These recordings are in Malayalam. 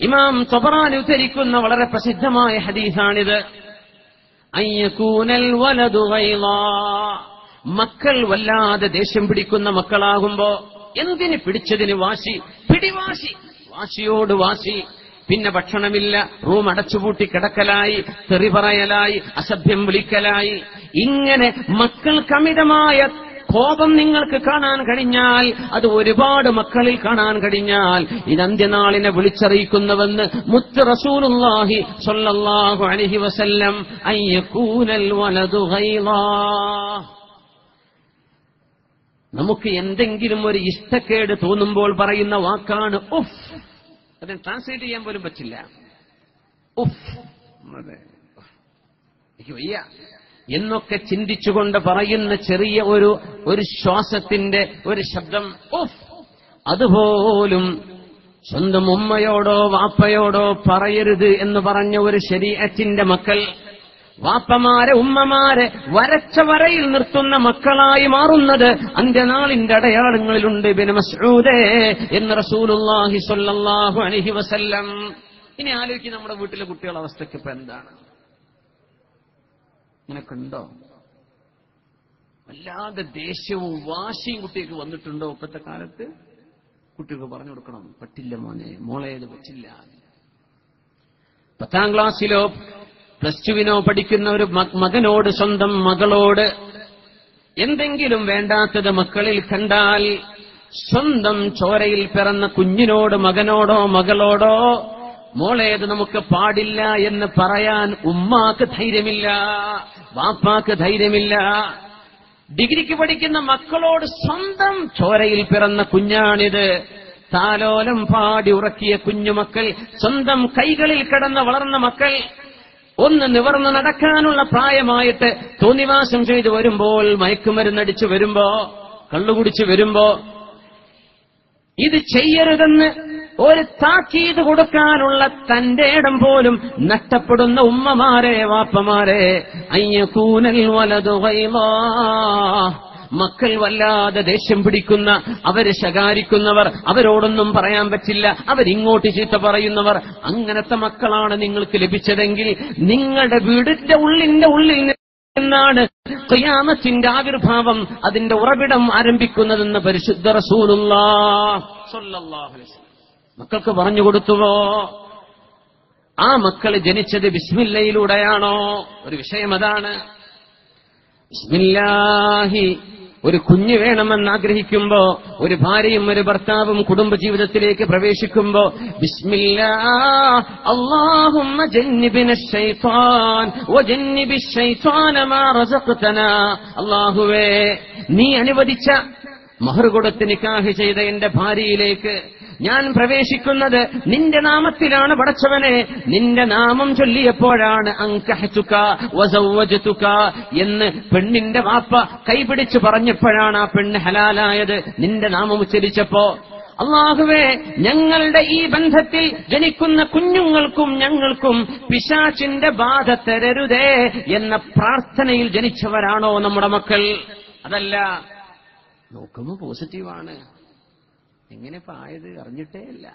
ഇമാം തൊബറാൻ ഉദ്ധരിക്കുന്ന വളരെ പ്രസിദ്ധമായ ഹദീസാണിത്. മക്കൾ വല്ലാതെ ദേഷ്യം പിടിക്കുന്ന മക്കളാകുമ്പോ എന്തിന് പിടിച്ചതിന് വാശി? പിടിവാശി. വാശിയോട് വാശി. പിന്നെ ഭക്ഷണമില്ല. റൂം അടച്ചുപൂട്ടി കിടക്കലായി തെറി പറയലായി അസഭ്യം വിളിക്കലായി. ഇങ്ങനെ മക്കൾക്കമിതമായ കോപം നിങ്ങൾക്ക് കാണാൻ കഴിഞ്ഞാൽ അത് ഒരുപാട് മക്കളിൽ കാണാൻ കഴിഞ്ഞാൽ ഇത് അന്ത്യനാളിനെ വിളിച്ചറിയിക്കുന്നുവെന്ന് മുത്ത് റസൂലുള്ളാഹി സ്വല്ലല്ലാഹു അലൈഹി വസല്ലം അയ്യകൂനൽ വലതു നമുക്ക് എന്തെങ്കിലും ഒരു ഇഷ്ടക്കേട് തോന്നുമ്പോൾ പറയുന്ന വാക്കാണ് ഉഫ്. അതിന് ട്രാൻസ്ലേറ്റ് ചെയ്യാൻ പോലും പറ്റില്ല. ഉഫ്. അതെ. എനിക്ക് വയ്യ. എന്നൊക്കെ ചിന്തിച്ചുകൊണ്ട് പറയുന്ന ചെറിയ ഒരു ഒരു ശ്വാസത്തിന്റെ ഒരു ശബ്ദം അതുപോലും സ്വന്തം ഉമ്മയോടോ വാപ്പയോടോ പറയരുത് എന്ന് പറഞ്ഞ ഒരു ശരീരത്തിന്റെ മക്കൾ വാപ്പമാരെ ഉമ്മമാരെ വരച്ച വരയിൽ നിർത്തുന്ന മക്കളായി മാറുന്നത് അന്ത്യനാളിന്റെ അടയാളങ്ങളിലുണ്ട്. ബിൻ എന്ന് റസൂലുല്ലാഹി സ്വല്ലല്ലാഹു അലൈഹി വസല്ലം. ഇനി ആലോചിക്കും നമ്മുടെ വീട്ടിലെ കുട്ടികളുടെ അവസ്ഥയ്ക്ക് ഇപ്പൊ എന്താണ്? ഇങ്ങനൊക്കെ ഉണ്ടോ വല്ലാതെ ദേഷ്യവും വാശിയും കുട്ടിക്ക് വന്നിട്ടുണ്ടോ ഇപ്പോഴത്തെ കാലത്ത്? കുട്ടികൾക്ക് പറഞ്ഞു കൊടുക്കണം. പറ്റില്ല മോനെ മോളെ ഇത് പറ്റില്ല. പത്താം ക്ലാസ്സിലോ പ്ലസ് ടുവിനോ പഠിക്കുന്ന ഒരു മകനോട് സ്വന്തം മകളോട് എന്തെങ്കിലും വേണ്ടാത്തത് മക്കളിൽ കണ്ടാൽ സ്വന്തം ചോരയിൽ പിറന്ന കുഞ്ഞിനോട് മകനോടോ മകളോടോ മോളെ ഇത് നമുക്ക് പാടില്ല എന്ന് പറയാൻ ഉമ്മാക്ക് ധൈര്യമില്ല വാപ്പാക്ക് ധൈര്യമില്ല. ഡിഗ്രിക്ക് പഠിക്കുന്ന മക്കളോട് സ്വന്തം ചോരയിൽ പിറന്ന കുഞ്ഞാണിത്. താലോലം പാടി ഉറക്കിയ കുഞ്ഞുമക്കൾ സ്വന്തം കൈകളിൽ കിടന്ന് വളർന്ന മക്കൾ. ഒന്ന് നിവർന്ന് നടക്കാനുള്ള പ്രായമായിട്ട് തോന്നിവാസം ചെയ്തു വരുമ്പോൾ മയക്കുമരുന്നടിച്ചു വരുമ്പോ കള്ളുകുടിച്ചു വരുമ്പോ ഇത് ചെയ്യരുതെന്ന് ഒരു താക്കീത് കൊടുക്കാനുള്ള തന്റെ ഇടം പോലും നഷ്ടപ്പെടുന്ന ഉമ്മമാരെ വാപ്പമാരെ അയ്യക്കൂനൽ വലതു. മക്കൾ വല്ലാതെ ദേഷ്യം പിടിക്കുന്ന അവരെ ശകാരിക്കുന്നവർ അവരോടൊന്നും പറയാൻ പറ്റില്ല അവരിങ്ങോട്ട് ചീത്ത പറയുന്നവർ അങ്ങനത്തെ മക്കളാണ് നിങ്ങൾക്ക് ലഭിച്ചതെങ്കിൽ നിങ്ങളുടെ വീടിന്റെ ഉള്ളിന്റെ ഉള്ളിൽ എന്നാണ് ഖിയാമത്തിന്റെ ആവിർഭാവം അതിന്റെ ഉറവിടം ആരംഭിക്കുന്നതെന്ന് പരിശുദ്ധ റസൂലുള്ള. മക്കൾക്ക് പറഞ്ഞു കൊടുത്തുവോ? ആ മക്കൾ ജനിച്ചത് ബിസ്മില്ലയിലൂടെയാണോ? ഒരു വിഷയം അതാണ്. ബിസ്മില്ലാഹി ഒരു കുഞ്ഞു വേണമെന്ന് ആഗ്രഹിക്കുമ്പോ ഒരു ഭാര്യയും ഒരു ഭർത്താവും കുടുംബജീവിതത്തിലേക്ക് പ്രവേശിക്കുമ്പോ അള്ളാഹുവേ നീ അനുവദിച്ച മഹർ കൊടുത്ത് നിക്കാഹ് ചെയ്ത എന്റെ ഭാര്യയിലേക്ക് ഞാൻ പ്രവേശിക്കുന്നത് നിന്റെ നാമത്തിലാണ് പടച്ചവനെ. നിന്റെ നാമം ചൊല്ലിയപ്പോഴാണ് അങ്കഹച്ചുക്ക വസവ്വജതുക എന്ന് പെണ്ണിന്റെ വാപ്പ കൈപിടിച്ച് പറഞ്ഞപ്പോഴാണ് ആ പെണ്ണ് ഹലാലായത്. നിന്റെ നാമം ഉച്ചരിച്ചപ്പോ അള്ളാഹുവേ ഞങ്ങളുടെ ഈ ബന്ധത്തിൽ ജനിക്കുന്ന കുഞ്ഞുങ്ങൾക്കും ഞങ്ങൾക്കും പിശാചിന്റെ ബാധ തരരുതേ എന്ന പ്രാർത്ഥനയിൽ ജനിച്ചവരാണോ നമ്മുടെ മക്കൾ? അതല്ല നോക്കുമ്പോ പോസിറ്റീവാണ്. എങ്ങനെ ഇപ്പൊ ആയത് അറിഞ്ഞിട്ടേ ഇല്ല.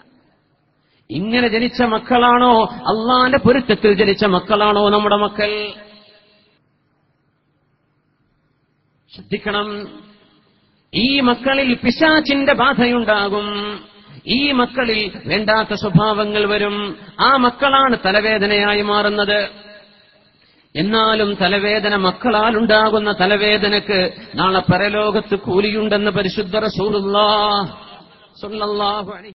ഇങ്ങനെ ജനിച്ച മക്കളാണോ? അള്ളാന്റെ പൊരുത്തത്തിൽ ജനിച്ച മക്കളാണോ നമ്മുടെ മക്കൾ? ശ്രദ്ധിക്കണം. ഈ മക്കളിൽ പിശാചിന്റെ ബാധയുണ്ടാകും. ഈ മക്കളിൽ വേണ്ടാത്ത സ്വഭാവങ്ങൾ വരും. ആ മക്കളാണ് തലവേദനയായി മാറുന്നത്. എന്നാലും തലവേദന മക്കളാൽ ഉണ്ടാകുന്ന തലവേദനക്ക് നാളെ പരലോകത്ത് കൂലിയുണ്ടെന്ന് പരിശുദ്ധ റസൂലുള്ളാഹ് സ്വല്ലല്ലാഹു അലൈഹി